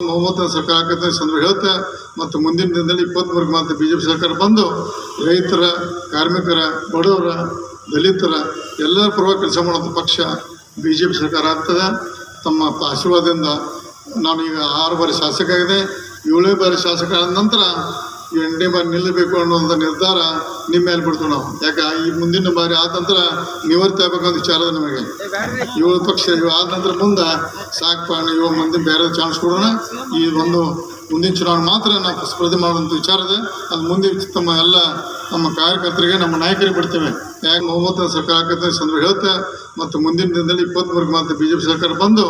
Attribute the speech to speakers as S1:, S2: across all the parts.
S1: ಬಹುಮತ ಸರ್ಕಾರ ಆಗತ್ತೆ ಸಂದರ್ಭ ಹೇಳ್ತಾ, ಮತ್ತು ಮುಂದಿನ ದಿನದಲ್ಲಿ ಇಪ್ಪತ್ತ್ಮೂರಕ್ಕೆ ಮಾತ್ರ ಬಿ ಜೆ ಪಿ ಸರ್ಕಾರ ಬಂದು, ರೈತರ, ಕಾರ್ಮಿಕರ, ಬಡವರ, ದಲಿತರ ಎಲ್ಲರ ಪರವಾಗಿ ಕೆಲಸ ಮಾಡುವಂಥ ಪಕ್ಷ ಬಿ ಜೆ ಪಿ ಸರ್ಕಾರ ಆಗ್ತದೆ. ತಮ್ಮ ಆಶೀರ್ವಾದದಿಂದ ನಾನು ಈಗ ಆರು ಬಾರಿ ಶಾಸಕ ಆಗಿದೆ ಏಳೇ ಬಾರಿ ಶಾಸಕ ಆದ ನಂತರ ಎಂಟನೇ ಬಾರಿ ನಿಲ್ಲಬೇಕು ಅನ್ನೋಂಥ ನಿರ್ಧಾರ ನಿಮ್ಮ ಮೇಲೆ ಬಿಡ್ತೀವಿ ನಾವು. ಯಾಕೆ, ಈ ಮುಂದಿನ ಬಾರಿ ಆದ ನಂತರ ನಿವೃತ್ತಿ ಆಗ್ಬೇಕಂತ ವಿಚಾರ ನಮಗೆ. ಏಳು ಪಕ್ಷ ಆದ ನಂತರ ಮುಂದೆ ಸಾಕು ಇವಾಗ ಮುಂದೆ ಬೇರೆ ಚಾನ್ಸ್ ಕೊಡೋಣ. ಈ ಒಂದು ಮುಂದಿನ ಚುನಾವಣೆ ಮಾತ್ರ ನಾವು ಸ್ಪರ್ಧೆ ಮಾಡುವಂಥ ವಿಚಾರ ಇದೆ ಅದು ಮುಂದೆ ತಮ್ಮ ಎಲ್ಲ ನಮ್ಮ ಕಾರ್ಯಕರ್ತರಿಗೆ, ನಮ್ಮ ನಾಯಕರಿಗೆ ಬಿಡ್ತೇವೆ. ಯಾಕೆ ಮೊಹಮ್ಮದ್ ಸರ್ಕಾರ ಆಗತ್ತೆ ಸಂದರ್ಭ ಹೇಳ್ತಾ, ಮತ್ತು ಮುಂದಿನ ದಿನದಲ್ಲಿ ಇಪ್ಪತ್ತ್ಮೂರಕ್ಕೆ ಮಾತ್ರ ಬಿ ಜೆ ಪಿ ಸರ್ಕಾರ ಬಂದು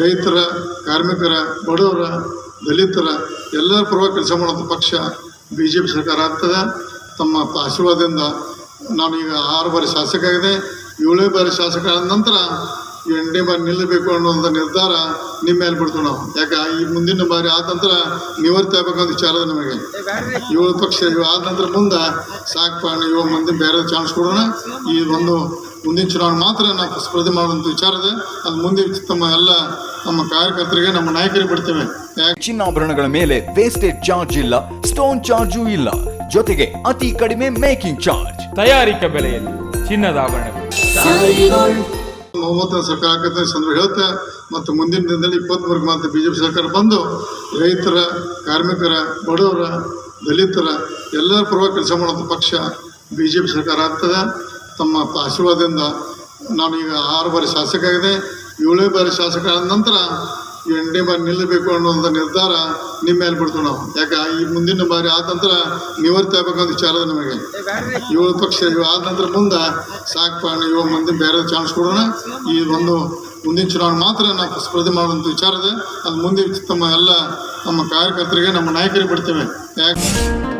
S1: ರೈತರ, ಕಾರ್ಮಿಕರ, ಬಡವರ, ದಲಿತರ ಎಲ್ಲರ ಪರವಾಗಿ ಕೆಲಸ ಮಾಡುವಂಥ ಪಕ್ಷ ಬಿ ಜೆ ಪಿ ಸರ್ಕಾರ ಆಗ್ತದೆ. ತಮ್ಮ ಆಶೀರ್ವಾದದಿಂದ ನಾನು ಈಗ ಆರು ಬಾರಿ ಶಾಸಕ ಆಗಿದೆ ಏಳೇ ಬಾರಿ ಶಾಸಕ ಆದ ನಂತರ ಎಂಟನೇ ಬಾರಿ ನಿಲ್ಲಬೇಕು ಅನ್ನೋಂಥ ನಿರ್ಧಾರ ನಿಮ್ಮ ಮೇಲೆ ಬಿಡ್ತೀವಿ ನಾವು. ಯಾಕೆ? ಈ ಮುಂದಿನ ಬಾರಿ ಆದ ನಂತರ ನಿವೃತ್ತಿ ಆಗ್ಬೇಕಂತ ವಿಚಾರ ನಿಮಗೆ. ಏಳು ಪಕ್ಷ ಆದ ನಂತರ ಮುಂದೆ ಸಾಕು ಇವಾಗ ಮಂದಿ ಬೇರೆ ಚಾನ್ಸ್ ಕೊಡೋಣ. ಈ ಒಂದು ಮುಂದಿನ ಚುನಾವಣೆ ಮಾತ್ರ ನಾವು ಸ್ಪರ್ಧೆ ಮಾಡುವಂಥ ವಿಚಾರ ಇದೆ. ಅದು ಮುಂದೆ ತಮ್ಮ ಎಲ್ಲ ನಮ್ಮ ಕಾರ್ಯಕರ್ತರಿಗೆ ನಮ್ಮ ನಾಯಕರಿಗೆ ಬಿಡ್ತೇವೆ.
S2: ಚಿನ್ನಾಭರಣಗಳ ಮೇಲೆ ವೇಸ್ಟೇಜ್ ಚಾರ್ಜ್ ಇಲ್ಲ ಸ್ಟೋನ್ ಚಾರ್ಜು ಇಲ್ಲ. ಜೊತೆಗೆ ಅತಿ ಕಡಿಮೆ ಮೇಕಿಂಗ್ ಚಾರ್ಜ್
S3: ತಯಾರಿಕಾ ಬೆಲೆಯಲ್ಲಿ ಚಿನ್ನದ ಆಭರಣಗಳು
S1: ಬಹುಮತ ಸರ್ಕಾರ ಸಂದರ್ಭ ಹೇಳ್ತಾ ಮತ್ತು ಮುಂದಿನ ದಿನದಲ್ಲಿ ಇಪ್ಪತ್ತ್ಮೂರಕ್ಕೆ ಮಾತ್ರ ಬಿ ಜೆ ಪಿ ಸರ್ಕಾರ ಬಂದು ರೈತರ ಕಾರ್ಮಿಕರ ಬಡವರ ದಲಿತರ ಎಲ್ಲರ ಪರವಾಗಿ ಕೆಲಸ ಮಾಡುವಂಥ ಪಕ್ಷ ಬಿ ಜೆ ಪಿ ಸರ್ಕಾರ ಆಗ್ತದೆ. ತಮ್ಮ ಆಶೀರ್ವಾದದಿಂದ ನಾನು ಈಗ ಆರು ಬಾರಿ ಶಾಸಕ ಆಗಿದೆ ಏಳೇ ಬಾರಿ ಶಾಸಕ ಆದ ನಂತರ ಎಂಟನೇ ಬಾರಿ ನಿಲ್ಲಬೇಕು ಅನ್ನೋಂಥ ನಿರ್ಧಾರ ನಿಮ್ಮ ಮೇಲೆ ಬಿಡ್ತೀವಿ ನಾವು. ಯಾಕೆ? ಈ ಮುಂದಿನ ಬಾರಿ ಆದ ನಂತರ ನಿವೃತ್ತಿ ಆಗ್ಬೇಕಂತ ವಿಚಾರ ನಿಮಗೆ. ಏಳು ಪಕ್ಷ ಆದ ನಂತರ ಮುಂದೆ ಸಾಕಪ್ಪ ಏಳು ಮಂದಿ ಬೇರೆ ಚಾನ್ಸ್ ಕೊಡೋಣ. ಈ ಒಂದು ಮುಂದಿನ ಚುನಾವಣೆ ಮಾತ್ರ ನಾವು ಸ್ಪರ್ಧೆ ಮಾಡುವಂಥ ವಿಚಾರ ಇದೆ ಅದು ಮುಂದೆ ತಮ್ಮ ಎಲ್ಲ ನಮ್ಮ ಕಾರ್ಯಕರ್ತರಿಗೆ, ನಮ್ಮ ನಾಯಕರಿಗೆ ಬಿಡ್ತೇವೆ. ಯಾಕೆ?